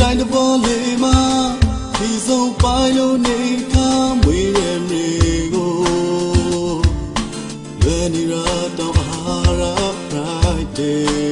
တိုင်းတပေါ်လေးမှာဒီဆုံးပိုင်းလို့နေခါမွေရဲ့နေကိုလွယ်နေရတော့အာရာ Friday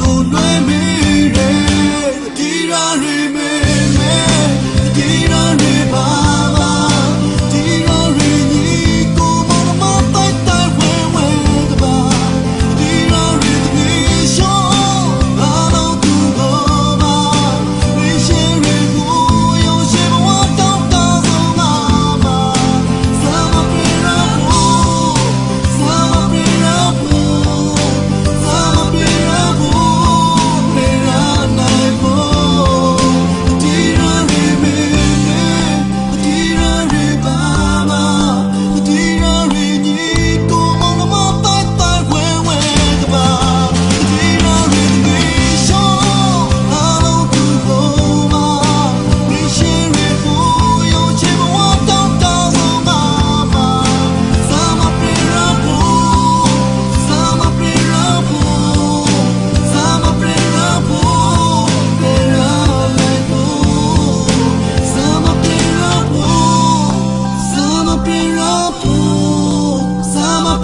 လို့လွယ်မိတယ်ဒီရာရီ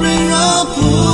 温柔。